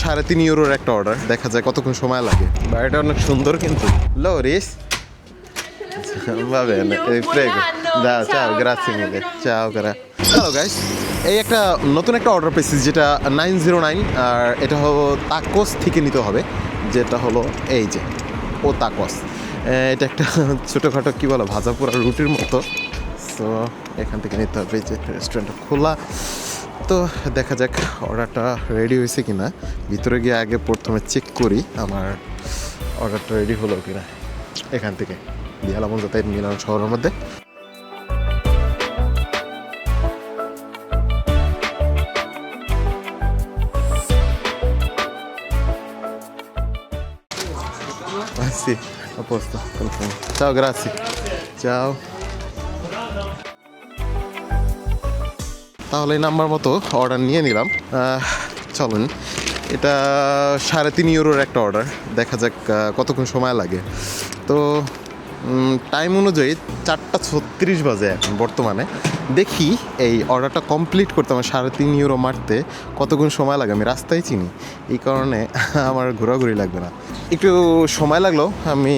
সাড়ে তিন ইউরোর একটা অর্ডার দেখা যায় কতক্ষণ সময় লাগে। বাড়িটা অনেক সুন্দর কিন্তু। bene, eh, prego. Da, ciao, grazie mille. Ciao, hello guys এই একটা নতুন একটা অর্ডার পেয়েছি যেটা নাইন জিরো নাইন আর এটা হলো তাকোস থেকে নিতে হবে যেটা হলো এই যে ও তাকস। এটা একটা ছোটোখাটো কী বলো ভাজা পোড়া রুটির মতো। সো এখান থেকে নিতে হবে যে রেস্টুরেন্টটা খোলা। তো দেখা যাক অর্ডারটা রেডি হয়েছে কিনা ভিতরে গিয়ে আগে প্রথমে চেক করি আমার অর্ডারটা রেডি হলো কিনা এখান থেকে দিয়ালাম যাতে মিলান শহরের মধ্যে sì, a posto. confermo. Ciao, grazie. Ciao. তাহলে নাম্বার মতো অর্ডার নিয়ে নিলাম। চলুন, এটা সাড়ে তিন ইউরোর একটা অর্ডার দেখা যাক কতক্ষণ সময় লাগে। তো টাইম অনুযায়ী চারটা ছত্রিশ বাজে এখন বর্তমানে। দেখি এই অর্ডারটা কমপ্লিট করতে আমার সাড়ে তিন ইউরো মারতে কতক্ষণ সময় লাগে, আমি রাস্তায় চিনি। এই কারণে আমার ঘোরাঘুরি লাগবে না। একটু সময় লাগল, আমি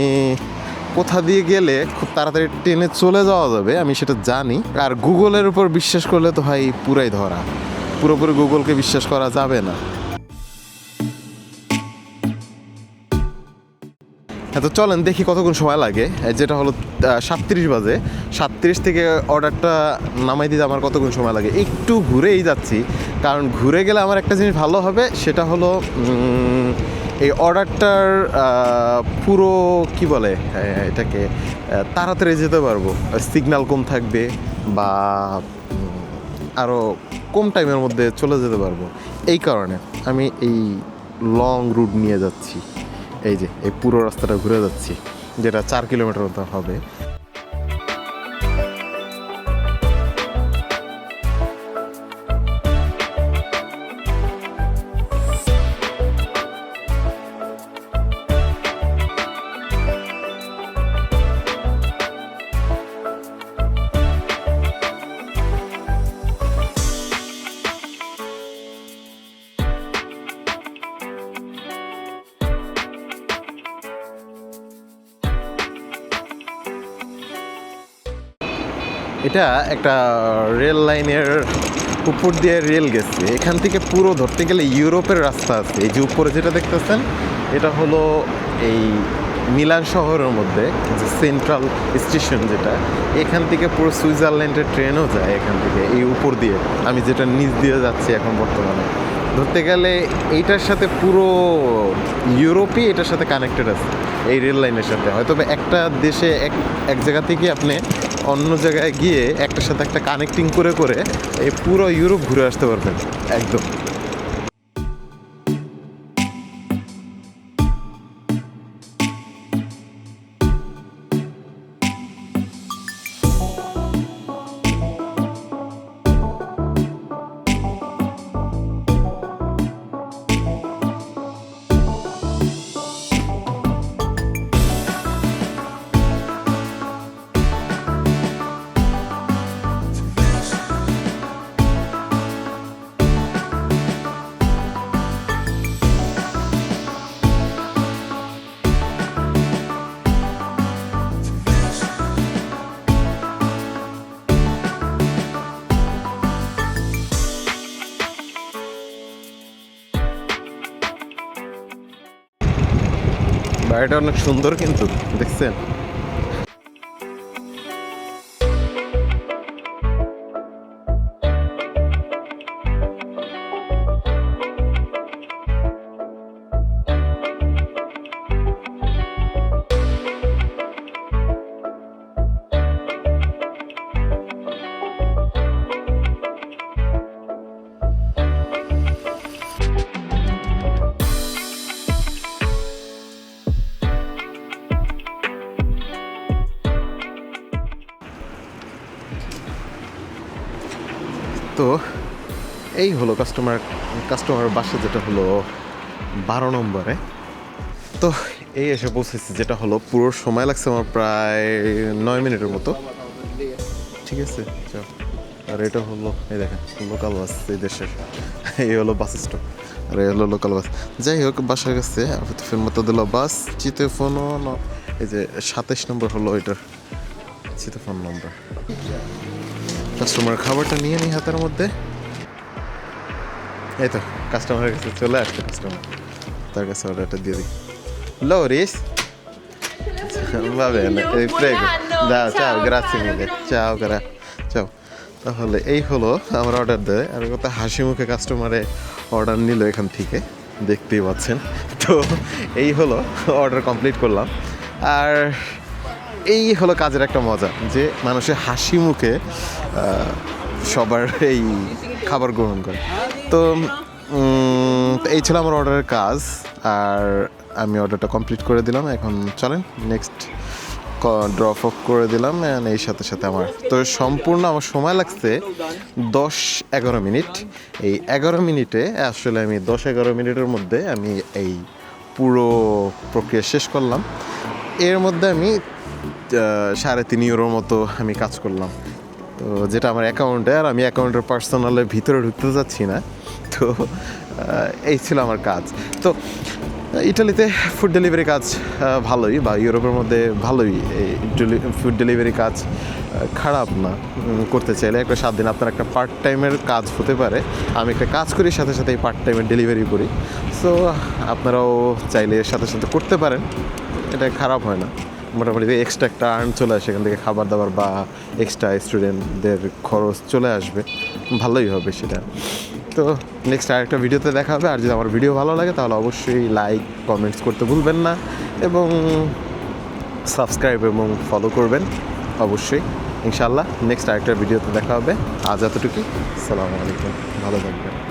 কোথা দিয়ে গেলে খুব তাড়াতাড়ি ট্রেনে চলে যাওয়া যাবে, আমি সেটা জানি। আর গুগলের উপর বিশ্বাস করলে তো ভাই পুরাই ধরা। পুরোপুরি গুগলকে বিশ্বাস করা যাবে না। হ্যাঁ তো চলেন দেখি কতক্ষণ সময় লাগে। যেটা হলো সাতত্রিশ বাজে। সাতত্রিশ থেকে অর্ডারটা নামাই দিতে আমার কতক্ষণ সময় লাগে? একটু ঘুরেই যাচ্ছি। কারণ ঘুরে গেলে আমার একটা জিনিস ভালো হবে, সেটা হলো এই অর্ডারটার পুরো কি বলে এটাকে তাড়াতাড়ি যেতে পারব। সিগনাল কম থাকবে বা আরও কম টাইমের মধ্যে চলে যেতে পারব। এই কারণে আমি এই লং রুট নিয়ে যাচ্ছি। এই যে, এই পুরো রাস্তাটা ঘুরে যাচ্ছি, যেটা চার কিলোমিটার মতো হবে। এটা একটা রেল লাইনের উপর দিয়ে রেল গেছে। এখান থেকে পুরো ধরতে গেলে ইউরোপের রাস্তা আছে। এই যে উপরে যেটা দেখতেছেন, এটা হলো এই মিলান শহরের মধ্যে, যে সেন্ট্রাল স্টেশন যেটা, এখান থেকে পুরো সুইজারল্যান্ডের ট্রেনও যায় এখান থেকে, এই উপর দিয়ে। আমি যেটা নিচ দিয়ে যাচ্ছি এখন বর্তমানে। ধরতে গেলে এইটার সাথে পুরো ইউরোপই এটার সাথে কানেক্টেড আছে, এই রেল লাইনের সাথে। হয়তো একটা দেশে এক এক জায়গা থেকে আপনি অন্য জায়গায় গিয়ে একটার সাথে একটা কানেক্টিং করে করে এই পুরো ইউরোপ ঘুরে আসতে পারবেন। একদম। বাড়িটা অনেক সুন্দর কিন্তু দেখছেন? তো এই হলো কাস্টমার কাস্টমার বাসা যেটা হলো বারো নম্বরে। তো এই এসে পৌঁছেছি যেটা হলো পুরো সময় লাগছে আমার প্রায় নয় মিনিটের মতো। ঠিক আছে চল আর এটা হলো, এই দেখেন লোকাল বাস এই দেশের। এই হলো বাস স্টপ আর এই হলো লোকাল বাস যাই হোক, বাসার কাছে আপাতত মতো দিল বাস চিতে ফোনও এই যে সাতাইশ নম্বর হলো এটার চিতে ফোন নম্বর কাস্টমার খাবারটা নিয়ে নিই হাতের মধ্যে এই তো কাস্টমারের কাছে চলে আসছে কাস্টমার তার কাছে অর্ডারটা দিয়ে দিই লো রিস Va bene, eh, prego. Da, ciao, grazie mille. Ciao, cara. Ciao. তাহলে এই হলো আমার অর্ডার দেয় আর কত হাসি মুখে কাস্টমারে অর্ডার নিল এখান থেকে দেখতেই পাচ্ছেন তো এই হলো অর্ডার কমপ্লিট করলাম আর এই হলো কাজের একটা মজা, যে মানুষের হাসি মুখে সবার এই খাবার গ্রহণ করে। তো এই ছিল আমার অর্ডারের কাজ, আর আমি অর্ডারটা কমপ্লিট করে দিলাম। এখন চলেন, নেক্সট ড্রপ অফ করে দিলাম এই সাথে সাথে আমার। তো সম্পূর্ণ আমার সময় লাগছে দশ এগারো মিনিট। এই এগারো মিনিটে, আসলে আমি দশ এগারো মিনিটের মধ্যে আমি এই পুরো প্রক্রিয়া শেষ করলাম। এর মধ্যে আমি সাড়ে তিন ইউরোর মতো আমি কাজ করলাম। তো যেটা আমার অ্যাকাউন্টে আর আমি অ্যাকাউন্টের পার্সোনালের ভিতরে ঢুকতে যাচ্ছি না। তো এই ছিল আমার কাজ। তো, ইটালিতে ফুড ডেলিভারি কাজ ভালোই বা ইউরোপের মধ্যে ভালোই। এই ফুড ডেলিভারি কাজ খারাপ না। করতে চাইলে একটা সাত দিন আপনার একটা পার্ট টাইমের কাজ হতে পারে। আমি একটা কাজ করি, সাথে সাথে এই পার্ট টাইমের ডেলিভারি করি। সো আপনারাও চাইলে সাথে সাথে করতে পারেন। এটা খারাপ হয় না। মোটামুটি এক্সট্রা একটা আর্ন চলে আসে, এখান থেকে খাবার দাবার বা এক্সট্রা স্টুডেন্টদের খরচ চলে আসবে। ভালোই হবে সেটা। তো নেক্সট আরেকটা ভিডিওতে দেখা হবে। আর যদি আমার ভিডিও ভালো লাগে, তাহলে অবশ্যই লাইক কমেন্টস করতে ভুলবেন না এবং সাবস্ক্রাইব এবং ফলো করবেন অবশ্যই। ইনশাল্লাহ নেক্সট আরেকটা ভিডিওতে দেখা হবে। আজ এতটুকুই। সালামু আলাইকুম। ভালো থাকবেন।